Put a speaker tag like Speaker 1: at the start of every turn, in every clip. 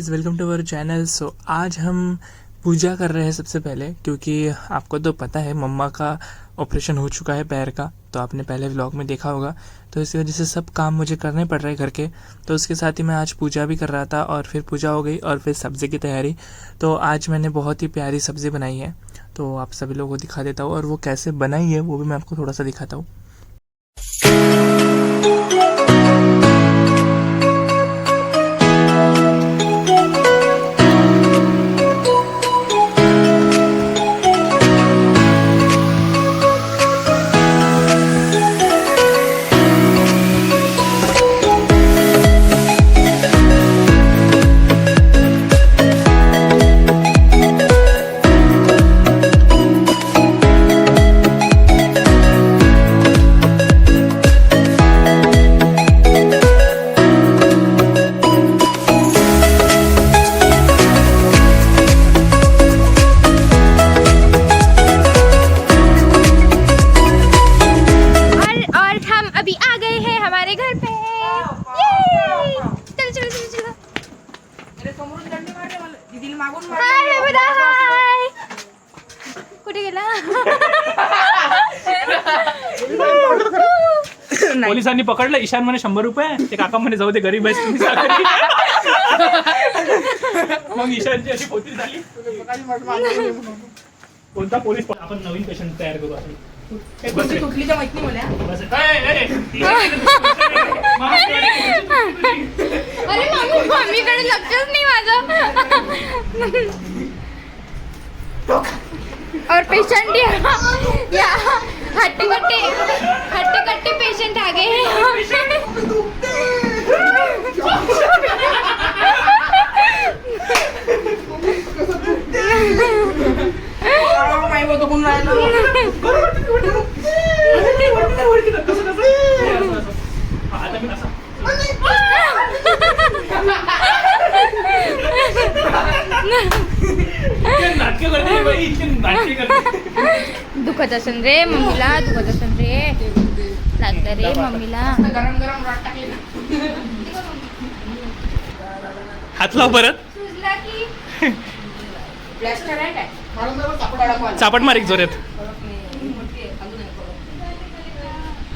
Speaker 1: Guys welcome to our channel so आज हम पूजा कर रहे हैं सबसे पहले, क्योंकि आपको तो पता है, मम्मा का ऑपरेशन हो चुका है पैर का तो आपने पहले व्लॉग में देखा होगा। तो इसी वजह से सब काम मुझे करने पड़ रहे घर के। तो उसके साथ ही मैं आज पूजा भी कर रहा था, और फिर पूजा हो गई, और फिर सब्ज़ी की तैयारी। तो आज मैंने बहुत ही प्यारी सब्ज़ी बनाई है। तो आप सभी लोगों को दिखा देता हूँ, और वो कैसे बनाई है, वो भी मैं आपको थोड़ा सा दिखाता हूँ।
Speaker 2: हाय बेटा हाय कुठे गेला?
Speaker 3: पोलिसांनी पकडलं. ईशान म्हणे शंभर रुपये ते काका म्हणे जाऊ दे गरीब आहेस तुम्ही साखरी. मग ईशानची अशी पोती झाली. कोणता पोलीस पण- आपण नवीन पेशंट तयार करू आपण ए, बस रे. बस. रे. ए, ए, ती- मास्क काढ.
Speaker 2: अरे मम्मी मम्मीकडे लक्षच नाही माझं. और पेशंट या. हट्टे कट्टे हट्टे कट्टे पेशंट आ गए
Speaker 3: कसं कसं? ए, असं, असं. हा, आता मी असं. इतके नाटकं करते ही बाई इतके नाटके करते
Speaker 2: दुखत असेल रे मम्मीला दुखत असेल रे. लागलं रे मम्मीला.
Speaker 3: हात लाव परत.
Speaker 2: सुजला की.
Speaker 3: चापट मार एक जोरात.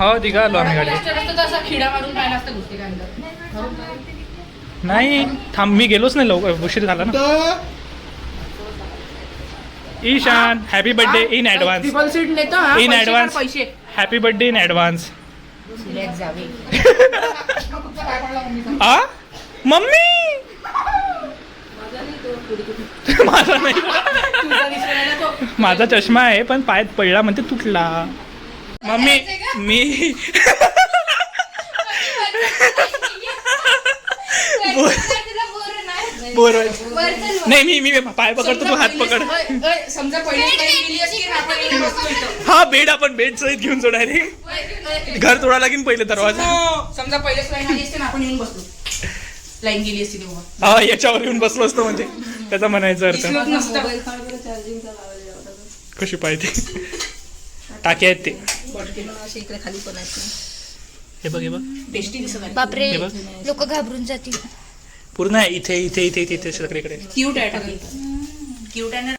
Speaker 3: हो दिघा आलो आम्ही गाडी नाही थांब मी गेलोच नाही लवकर. उशीर झाला ना. Ishan happy birthday in advance
Speaker 4: triple seat नेतो हा
Speaker 3: In
Speaker 4: पैसे
Speaker 3: advance.
Speaker 4: काढ, पैसे
Speaker 3: हॅपी बर्थडे इन
Speaker 4: जावे.
Speaker 3: आ? मम्मी! माझा नाही. माझा चष्मा आहे पण पायात पडला म्हणते तुटला. मम्मी मी बोर. नाही मी मी पाय पकडतो तू हात पकड.
Speaker 4: पहिली.
Speaker 3: हा बेड आपण बेड सहित घेऊन जाणार रे घर तोडा लागेल पहिले दरवाजा.
Speaker 4: हो, समजा पहिलेच लाईन आली असते ना आपण येऊन बसलो. लाईन गेली असती तेव्हा.
Speaker 3: हा याच्यावर येऊन बसलो असतो म्हणजे. त्याचा म्हणायचा अर्थ. कशी पाहिजे? टाके आहेत ते.
Speaker 4: इकडे खाली पण
Speaker 3: हे बघ हे
Speaker 2: बापरे. लोक घाबरून जातील.
Speaker 3: पूर्ण आहे इथे इथे इथे इथे इथे सगळीकडे.
Speaker 4: क्यूट आहे क्यूट आहे ना?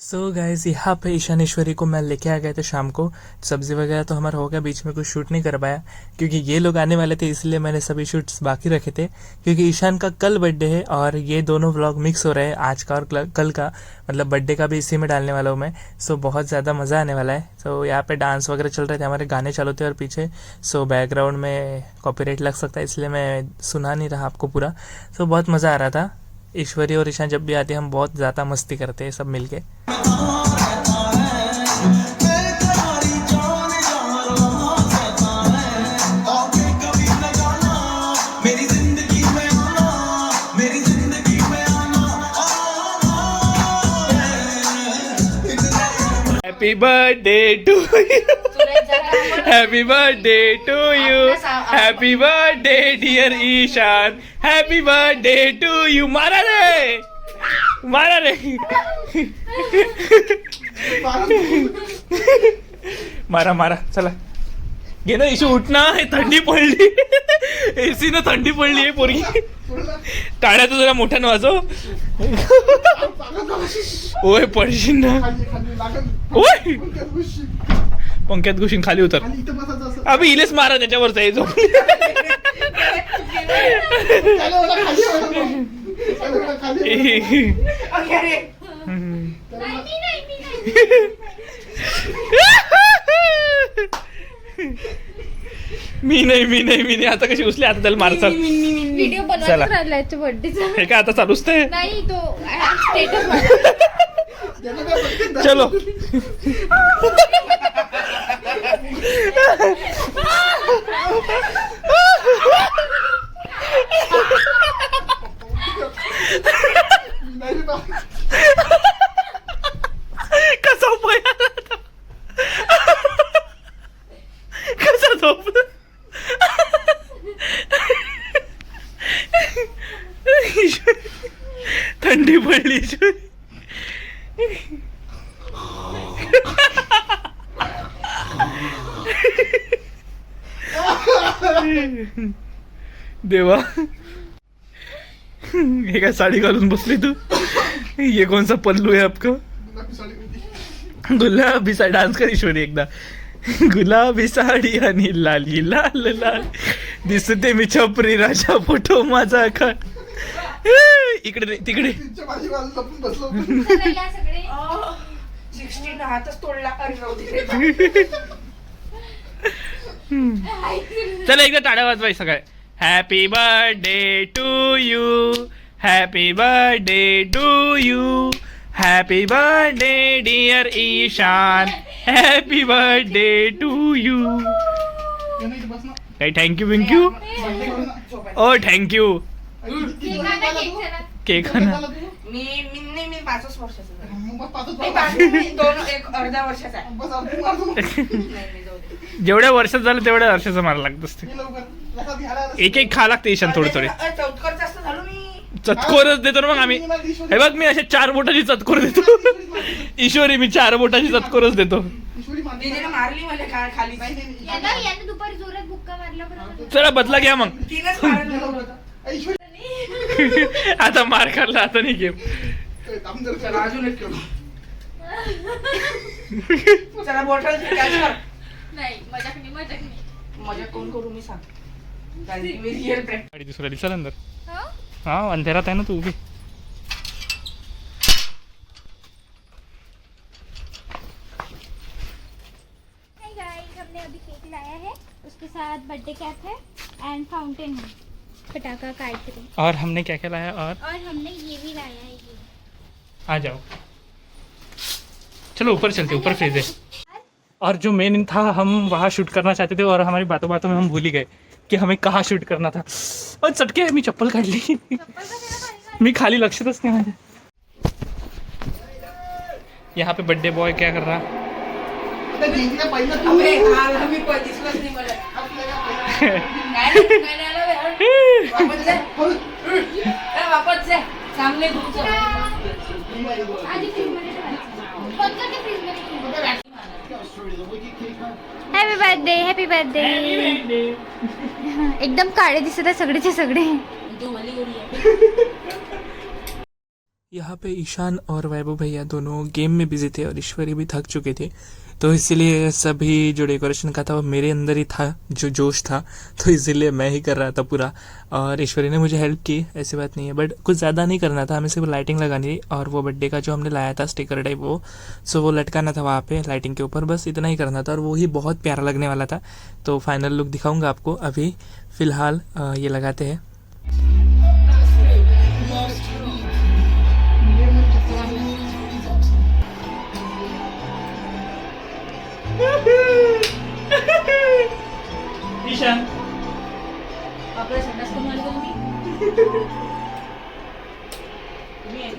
Speaker 1: सो so गाइज़ यहाँ पे ईशानेश्वरी को मैं लेके आ गया था शाम को। सब्ज़ी वगैरह तो हमारा हो गया बीच में कुछ शूट नहीं कर पाया क्योंकि ये लोग आने वाले थे इसलिए मैंने सभी शूट्स बाकी रखे थे क्योंकि ईशान का कल बर्थडे है और ये दोनों व्लॉग मिक्स हो रहे हैं आज का और कल- का। मतलब बर्थडे का भी इसी में डालने वाला हूँ मैं। सो so, बहुत ज़्यादा मज़ा आने वाला है। सो so, यहाँ पे डांस वगैरह चल रहे थे हमारे गाने चलो थे और पीछे। सो so, बैकग्राउंड में कॉपीराइट लग सकता है इसलिए मैं सुना नहीं रहा आपको पूरा। सो बहुत मज़ा आ रहा था। ईश्वरी और ईशान जब भी आते हैं हम बहुत ज़्यादा मस्ती करते हैं सब मिलके।
Speaker 5: मेरी जिंदगी में आना मेरी जिंदगी में आना
Speaker 3: happy birthday to you happy birthday dear Ishan happy birthday to you मारा रे. मारा रे. मारा मारा. चला. घे ना इशू उठ ना. हे थंडी पडली. एसी न थंडी पडली आहे पोरगी. टाळ्या तर जरा मोठ्यानं वाजव. ओय पडशील ना. ओय. पंख्यात घुशीन खाली उतर. अभि इलेच मारा त्याच्यावरच आहे जो मी नाही मी नाही मी नाही. आता कशी उचली आता त्याला मारतात.
Speaker 2: व्हिडिओ
Speaker 3: चला.
Speaker 2: बनवायचा राहिला याच्या बर्थडेचा
Speaker 3: हे काय आता चालूच ते
Speaker 2: नाही तो स्टेटस
Speaker 3: चलो. कसा पळाला आता? कसा झोपला थंडी पडली देवा. हे काय साडी घालून बसली तू? ये कौन सा पल्लू है आपका? गुलाबी सा डान्स कर ईश्वरी एकदा. गुलाबी साडी आणि लाली लाल लाल. दिसते मी छपरी राजा फोटो माझा का? इकडे तिकडे. चला एकदा टाळ्या वाजवाय सगळे happy birthday to you happy birthday to you happy birthday dear Ishan happy birthday to you काही थँक्यू बिंक्यू ओ थँक्यू केक ना
Speaker 4: मी मी नाही मी पाचच वर्षाचा.
Speaker 3: जेवढ्या वर्षात झालं तेवढ्या वर्षाचं मला लागत असते एक एक खा लागते ईशान थोडे थोडे.
Speaker 4: अरे, चौथकर जास्त झालो मी.
Speaker 3: चतकोरच देतो ना मग आम्ही. हे बघ मी असे चार बोटाची चतकोर देतो. ईश्वरी मी चार बोटाची चतकोरच देतो.
Speaker 4: दीदीने मारली मला खा- खाली.
Speaker 2: यांना यांना दुपारी जोरात बुक्का मारला बरोबर
Speaker 3: चला बदला घ्या मग.
Speaker 4: तिनंच मारलं.
Speaker 3: आता मार खाल्ला आता नाही घेऊ.
Speaker 4: चला अजून एक किलो चला बॉटल कॅच कर
Speaker 2: नाही मजाक नाही मजाक नाही.
Speaker 4: मजा कोण करू मी सांग.
Speaker 3: दिवसाला अंदर
Speaker 2: हो?
Speaker 3: अंधेरात आहे ना तू उभी.
Speaker 2: हमने अभी केक लाया है। उसके साथ बर्थडे कैप है एंड फाउंटेन है। पटाखा
Speaker 3: और हमने क्या क्या लाया और?
Speaker 2: और हमने ये भी लाया है ये।
Speaker 3: आ जाओ। चलो ऊपर चलते ऊपर फ्रिज है। और जो मेन था हम वहाँ शूट करना चाहते थे और हमारी बातों बातों में हम भूल ही गए। कि हमें कहाँ शूट करना था। और चटके मी चप्पल काढली मी खाली लक्षातच नाही माझ्या यहाँ पे बर्थडे बॉय क्या कर रहा?
Speaker 4: अबे हा मी पण दिसलंच नाही मला। काय नाही, काय नाही आलं बे, हट. वापस जा. ए, वापस जा। सामने तुमचं
Speaker 2: आधी फ्रीजमध्ये ठेवायचं बंद कर ते फ्रीजमध्ये हॅपी बर्थडे हॅपी बर्थडे एकदम काळे दिसत आहे सगळेचे सगळे.
Speaker 1: यहाँ पे ईशान और वैभव भैया दोनों गेम में बिज़ी थे और ईश्वरी भी थक चुके थे। तो इसीलिए सभी जो डेकोरेशन का था वो मेरे अंदर ही था, जो जोश था। तो इसीलिए मैं ही कर रहा था पूरा। और ईश्वरी ने मुझे हेल्प की, ऐसी बात नहीं है। बट कुछ ज़्यादा नहीं करना था, हमें सिर्फ़ लाइटिंग लगानी थी। और वो बर्थडे का जो हमने लाया था स्टिकर टाइप वो सो वो लटकाना था वहाँ पे लाइटिंग के ऊपर। बस इतना ही करना था और वो ही बहुत प्यारा लगने वाला था। तो फाइनल लुक दिखाऊँगा आपको अभी। फ़िलहाल ये लगाते हैं।
Speaker 3: ईशान
Speaker 4: आपल्या संडास करून आले का तुम्ही तुम्ही आहे का?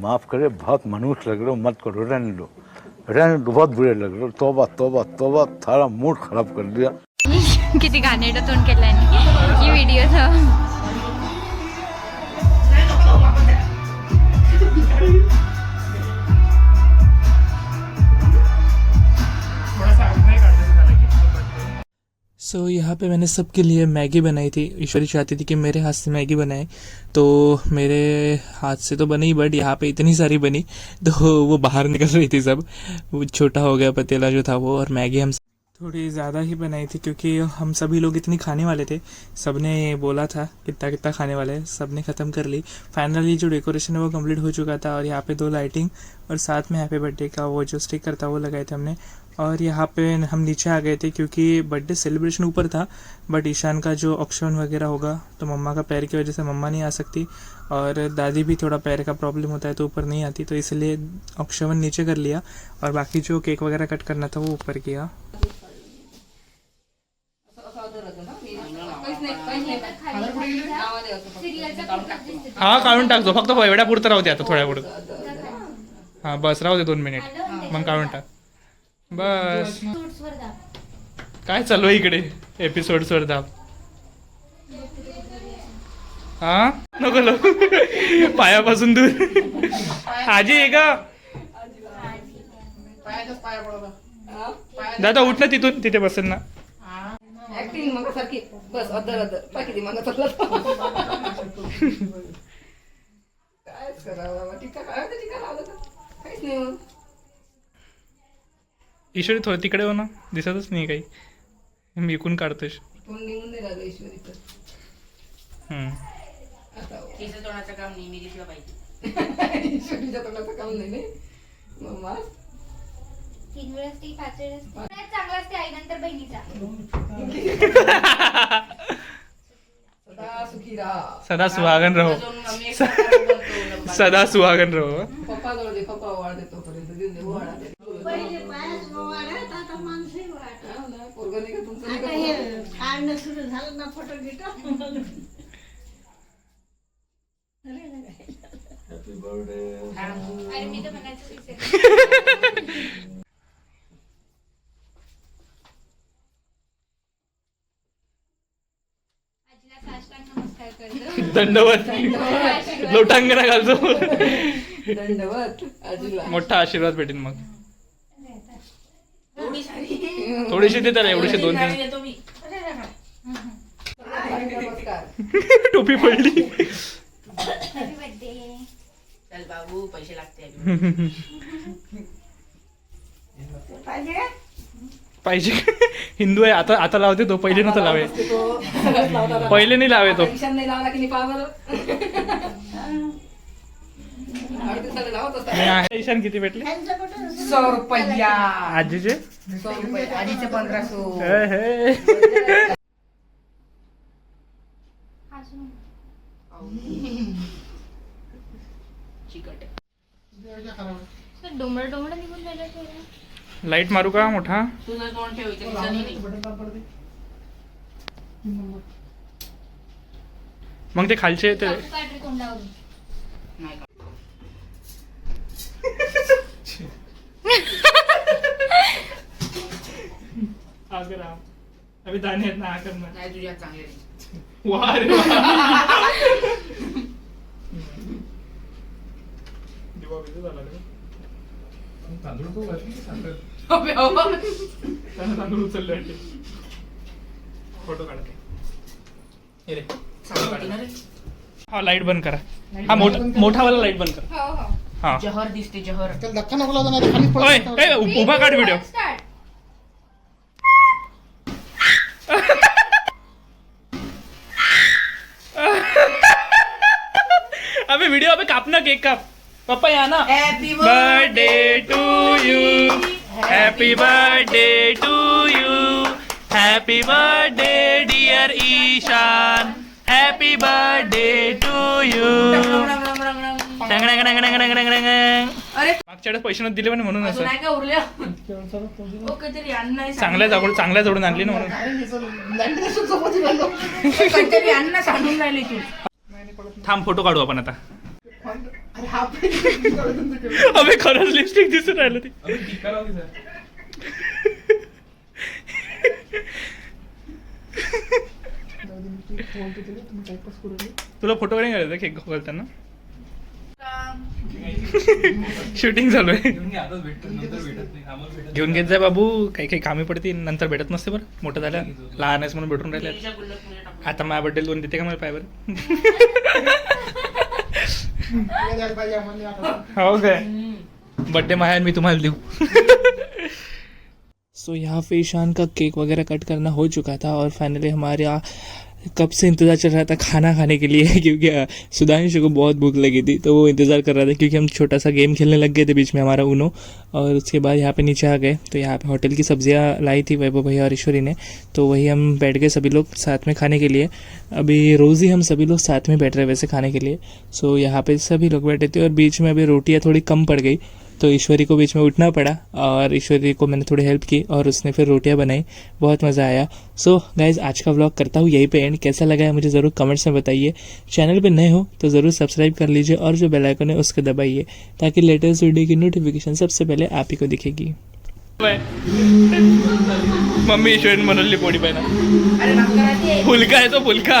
Speaker 6: माफ करे बहुत मनुष्य लग रहे हो मत करो रहने दो। रहने दो बहुत बुरे लग रहे हो। तोबा तोबा तोबा थारा मूड खराब कर दिया।
Speaker 2: किती घाणेरडं तोंड केलं आहे ही व्हिडिओ
Speaker 1: सो so, यहाँ पे मैंने सबके लिए मैगी बनाई थी। ईश्वरी चाहती थी कि मेरे हाथ से मैगी बनाए। तो मेरे हाथ से तो बनी बट यहाँ पे इतनी सारी बनी तो वो बाहर निकल रही थी सब। वो छोटा हो गया पतीला जो था वो और मैगी हम थोड़ी ज़्यादा ही बनाई थी क्योंकि हम सभी लोग इतनी खाने वाले थे। सबने बोला था कितना कितना खाने वाले सबने ख़त्म कर ली। फाइनली जो डेकोरेशन है वो कंप्लीट हो चुका था और यहाँ पे दो लाइटिंग और साथ में हैप्पी बर्थडे का वो जो स्टिकर था वो लगाए थे हमने। और यहाँ पे हम नीचे आ गए थे क्योंकि बर्थडे सेलिब्रेशन ऊपर था बट ईशान का जो ऑक्शन वगैरह होगा तो मम्मा का पैर की वजह से मम्मा नहीं आ सकती और दादी भी थोड़ा पैर का प्रॉब्लम होता है तो ऊपर नहीं आती तो इसलिए ऑक्शन नीचे कर लिया और बाकी जो केक वगैरह कट करना था वो ऊपर किया.
Speaker 3: हा काढून टाकतो फक्त एवढ्या पुरतं राहते आता थोड्या पुढं. हा. बस राहू दे दोन मिनिट मग काढून टाक. बस.
Speaker 2: Suits वर दाब.
Speaker 3: काय चालू आहे इकडे? एपिसोड वर दाब हा? नको नको. पायापासून दूर. आजी आहे का? दादा उठ ना तिथून. तिथे बसेल ना.
Speaker 4: बस अदर अदर बाकी करावं टीका काय तर? काहीच नाही
Speaker 3: ईश्वरी थोडं तिकडे हो ना. दिसतच नाही काही. मी इकून काढतोय.
Speaker 4: कोण निघून नाही राहिलं ईश्वरीचं
Speaker 3: हम्म.
Speaker 4: आता हो.
Speaker 7: तोडाचं काम नेहमी दिसलं पाहिजे.
Speaker 4: ईश्वरीच्या तोंडाचं काम नाही नाही. मम्मा
Speaker 2: तीन वेळेस ती पाच वेळेस ती. सगळ्यात चांगला असते आई नंतर बहिणीचा.
Speaker 4: सदा सुखी राहा.
Speaker 3: सदा सुहागन रहो.
Speaker 7: अजून मम्मी एक प्रकारे बोलतो,
Speaker 3: सदा सुहागन रहो.
Speaker 4: पप्पा जवळ दे पप्पा वाढ देतो पर्यंत देऊन दे वाढा दे. हा ना, पोरगं नाही का तुमचं नाही का?
Speaker 8: सुरू झालं ना फोटो गिटो
Speaker 2: अरे मी तर म्हणायचं विसरले. आजीला साष्टांग नमस्कार करतो.
Speaker 3: दंडवत. लोटांगणा घालतो.
Speaker 4: दंडवत. आजूला.
Speaker 3: मोठा आशीर्वाद भेटेन मग. थोडीशी दे त्याला एवढीशी दोन तीन.
Speaker 7: देतो मी
Speaker 4: नमस्कार.
Speaker 3: टोपी पडली.
Speaker 2: हॅपी बर्थडे
Speaker 7: चल बाबू पैसे लागते
Speaker 3: पाहिजे? हिंदू आहे आता आता लावते तो पहिले नव्हता लावे. पहिले नाही लावे तो.
Speaker 4: ईशान
Speaker 3: किती भेटले?
Speaker 7: सौ रुपया.
Speaker 3: आजीचे?
Speaker 7: आधीचे पंधरा सौ
Speaker 3: हे, हे.
Speaker 2: हसू नको.
Speaker 7: चिकट
Speaker 2: तर डोंबळ डोंबळ निघून राहिलं थोडं.
Speaker 3: लाइट मारू का मोठा
Speaker 7: तुझं तोंड ठेवायचं दिसत नाही
Speaker 3: मग ते खालचे ते अभी आहेत ना हा करणार
Speaker 7: नाही तुझ्या चांगले नाही.
Speaker 3: वा रे वा. दिवा बिजू झाला रे.
Speaker 7: अबे, अबे.
Speaker 3: त्यानं तांदूळ उचलले वाटते. फोटो काढ हे रे.
Speaker 7: चांगलं वाटलं ना रे?
Speaker 3: हा लाइट बंद करा हा मोठा मोठावाला लाइट बंद करा
Speaker 2: हो हो
Speaker 3: हा
Speaker 7: जहर दिसते जहर
Speaker 3: ओय ए, उ- उभा काढ व्हिडिओ
Speaker 2: स्टार्ट
Speaker 3: केक काप पप्पा या ना.
Speaker 7: Happy
Speaker 3: birthday to you happy birthday to you happy birthday dear Ishan happy birthday to you
Speaker 7: अरे.
Speaker 3: मागच्या वेळेस पैसे नव्हते दिले म्हणे म्हणून असं.
Speaker 7: नाही का उरल्या? ओके तरी अन्न नाही
Speaker 3: चांगल्या जवळ चांगल्या जवळून आणली ना म्हणून.
Speaker 7: काहीतरी अन्न सांडून राहिली तू
Speaker 3: थांब फोटो काढू आपण आता. अबे खरंच लिपस्टिक दिसून राहिलं ती. तुला फोटो काढून घालायचा केक घालताना? शूटिंग चालू आहे. घेऊन घेत जा बाबू. काही काही कामी पडतील. नंतर भेटत नसते बरं. मोठं झालं लहान आहेस म्हणून भेटून राहिले आता माझ्या बड्डे लोन देते का मला पाय बरं? हो बड्डे माया मी तुम्हाला देऊ
Speaker 1: सो यहाँ पे ईशान का केक वगैरह कट करना हो चुका था और फाइनली हमारे यहाँ कब से इंतज़ार चल रहा था खाना खाने के लिए, क्योंकि सुधांशु को बहुत भूख लगी थी तो वो इंतज़ार कर रहा था, क्योंकि हम छोटा सा गेम खेलने लग गए थे बीच में हमारा उनो और उसके बाद यहाँ पे नीचे आ गए तो यहाँ पे होटल की सब्ज़ियाँ लाई थी वैभव भैया और ईश्वरी ने तो वही हम बैठ गए सभी लोग साथ में खाने के लिए। अभी रोज़ ही हम सभी लोग साथ में बैठ रहे वैसे खाने के लिए सो यहाँ पर सभी लोग बैठे थे और बीच में अभी रोटियाँ थोड़ी कम पड़ गई तो ईश्वरी को बीच में उठना पड़ा और ईश्वरी को मैंने थोड़ी हेल्प की और उसने फिर रोटियाँ बनाई। बहुत मज़ा आया। सो so, गाइज़ आज का व्लॉग करता हूँ यहीं पे एंड कैसा लगा है मुझे ज़रूर कमेंट्स में बताइए। चैनल पे नए हो तो ज़रूर सब्सक्राइब कर लीजिए और जो बेल आइकन है उसको दबाइए ताकि लेटेस्ट वीडियो की नोटिफिकेशन सबसे पहले आप ही को दिखेगी।
Speaker 3: मम्मी पाहिजे
Speaker 4: अरे भाकर आहे
Speaker 3: फुलका आहे तो फुलका।